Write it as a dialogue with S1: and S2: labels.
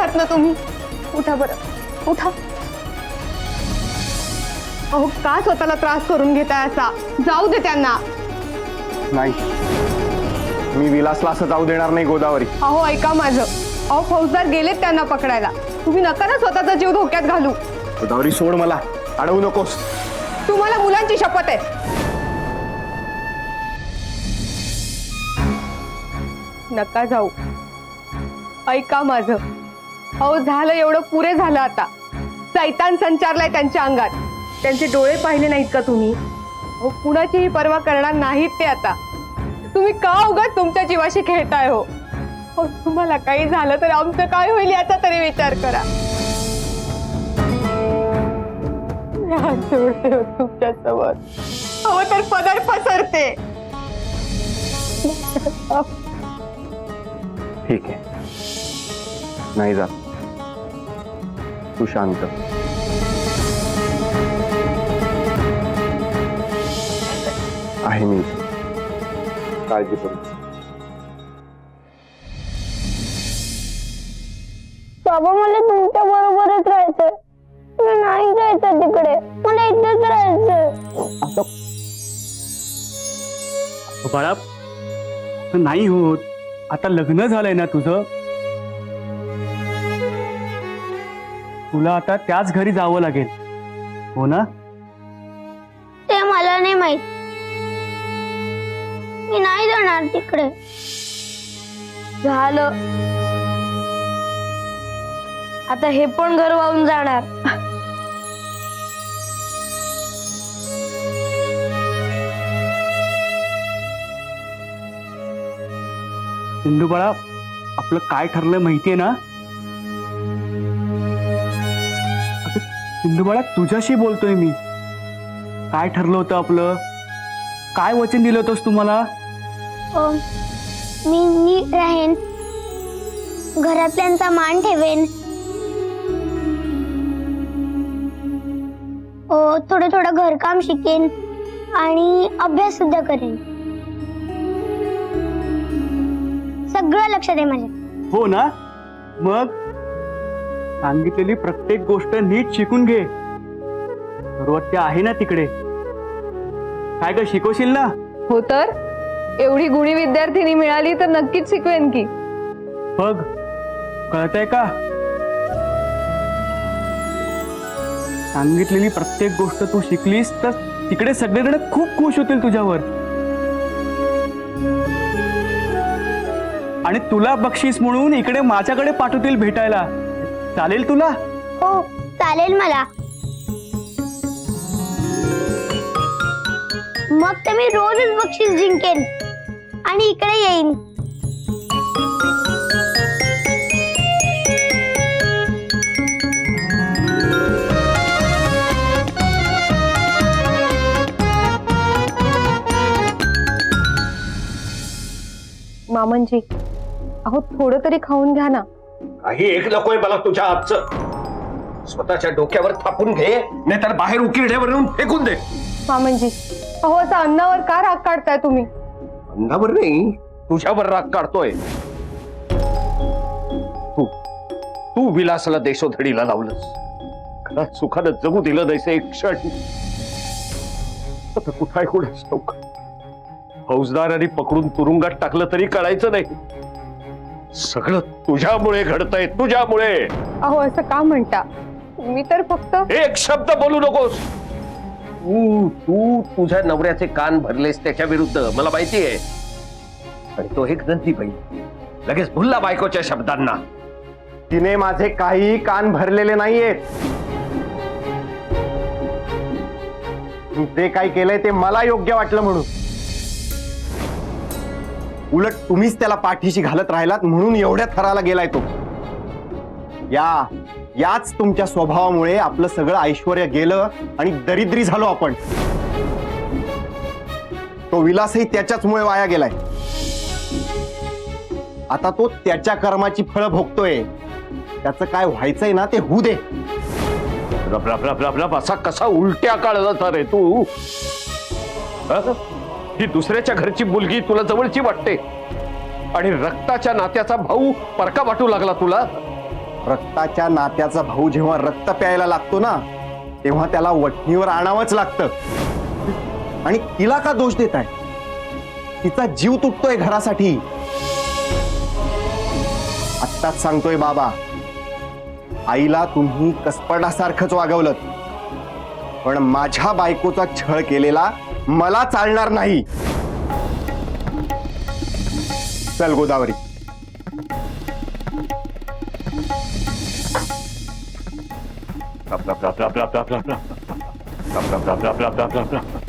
S1: आहात ना तुम्ही? उठा बरं. उठा. अहो का स्वतःला त्रास करून घेताय असा? जाऊ दे त्यांना.
S2: नाही. मी विलासला असं जाऊ देणार नाही गोदावरी.
S1: अहो ऐका माझं. अहो फौजदार गेलेत त्यांना पकडायला. तुम्ही नका ना स्वतःचा जीव धोक्यात घालू.
S2: गोदावरी सोड मला. अडवू नकोस.
S1: तुम्हाला मुलांची शपथ आहे. नका जाऊ. ऐका माझं. अहो झालं एवढं पुरे झालं आता. सैतान संचारलाय त्यांच्या अंगात. त्यांचे डोळे पाहिले नाहीत का तुम्ही? हो कुणाचीही पर्वा करणार नाहीत ते आता. तुम्ही का उगाच तुमच्या जीवाशी खेळताय हो? अहो, तुम्हाला काही झालं तर आमचं काय होईल याचा तरी विचार करा. हो तुमच्यासमोर तर पदर पसरते.
S2: ठीक आहे. नाही जात. तू शांत आहे मी. काळजी करू.
S3: बाबा मला तुमच्या बरोबरच राहायचंय. मला नाही जायचं तिकडे. मला इथेच राहायचंय.
S4: बाळा नाही होत. आता लग्न झालंय ना तुझं? तुला आता त्याच घरी जावं लागेल. हो ना?
S3: ते मला नाही माहीत. मी नाही जाणार तिकडे. झालं. आता हे पण घर वाहून जाणार.
S4: सिंधू बाळा आपलं काय ठरलंय माहितीये ना? अगं, सिंधू बाळा तुझ्याशी बोलतोय मी. काय ठरलं होतं आपलं? काय वचन दिलं होतंस तुम्हाला?
S3: अं, मी नीट राहीन. घरातल्यांचा मान ठेवेन. अं, थोडं थोडं घरकाम शिकेन आणि अभ्यास सुद्धा करेन. सगळं लक्षात आहे माझ्या.
S4: हो ना? मग? सांगितलेली प्रत्येक गोष्ट नीट शिकून घे. सर्वज्ञ आहे ना तिकडे. काय ग शिकवशील ना?
S1: हो तर. एवढी गुणी विद्यार्थिनी मिळाली तर नक्कीच शिकवेन की.
S4: बघ कळतंय का? सांगितलेली प्रत्येक गोष्ट तू शिकलीस तर तिकडे सगळेजण खूप खुश होतील तुझ्यावर. आणि तुला बक्षीस म्हणून इकडे माझ्याकडे पाठवतील भेटायला. चालेल तुला?
S3: हो चालेल मला. मग तर मी रोजच बक्षीस जिंकेन. आणि इकडे येईन.
S1: मामनजी अहो थोडं तरी खाऊन घ्या ना.
S5: काही एक नकोय मला तुझ्या हातचं. स्वतःच्या डोक्यावर थापून घे नाहीतर बाहेर उकिरड्यावर फेकून दे.
S1: मामनजी अहो असं अन्नावर का राग काढताय तुम्ही?
S5: अंगावर नाही तुझ्यावर राग काढतोय. तू तू विलासला देशोधडीला लावलंस. घरात सुखानं जगू दिलं नाहीस एक क्षण. आता कुठाय ठाऊक फौजदारांनी पकडून तुरुंगात टाकलं तरी कळायचं नाही. सगळं तुझ्यामुळे घडतंय तुझ्यामुळे.
S1: अहो असं का म्हणता? मी तर फक्त
S5: एक शब्द बोलू नकोस. तू तू तुझ्या नवऱ्याचे कान भरलेस त्याच्या विरुद्ध मला माहिती आहे. आणि तो एक नंदी बाई. लगेच भुलला बायकोच्या शब्दांना.
S2: तिने माझे काही कान भरलेले नाहीयेत. जे काही केलंय ते मला योग्य वाटलं म्हणून. उलट तुम्हीच त्याला पाठीशी घालत राहिलात म्हणून एवढ्या थराला गेलाय तो. या याच तुमच्या स्वभावामुळे आपलं सगळं ऐश्वर गेलं आणि दरिद्री झालो आपण. तो विलासही त्याच्याचमुळे वाया गेलाय. आता तो त्याच्या कर्माची फळं भोगतोय. त्याचं काय व्हायचंय ना ते होऊ दे.
S5: रप रप रप रप रप असा कसा उलट्या काढला रे तू? ही दुसऱ्याच्या घरची मुलगी तुला जवळची वाटते. आणि रक्ताच्या नात्याचा भाऊ परका वाटू लागला तुला?
S2: रक्ताच्या नात्याचा भाऊ जेव्हा रक्त प्यायला लागतो ना तेव्हा त्याला वठणीवर आणावंच लागतं. आणि तिला का दोष देत आहे तिचा जीव तुटतोय घरासाठी. आत्ताच सांगतोय बाबा आईला तुम्ही कसपडासारखंच वागवलं पण माझ्या बायकोचा छळ केलेला मला चालणार नाही चल Godavari
S6: Blah blah blah blah blah blah blah blah blah blah blah blah blah blah blah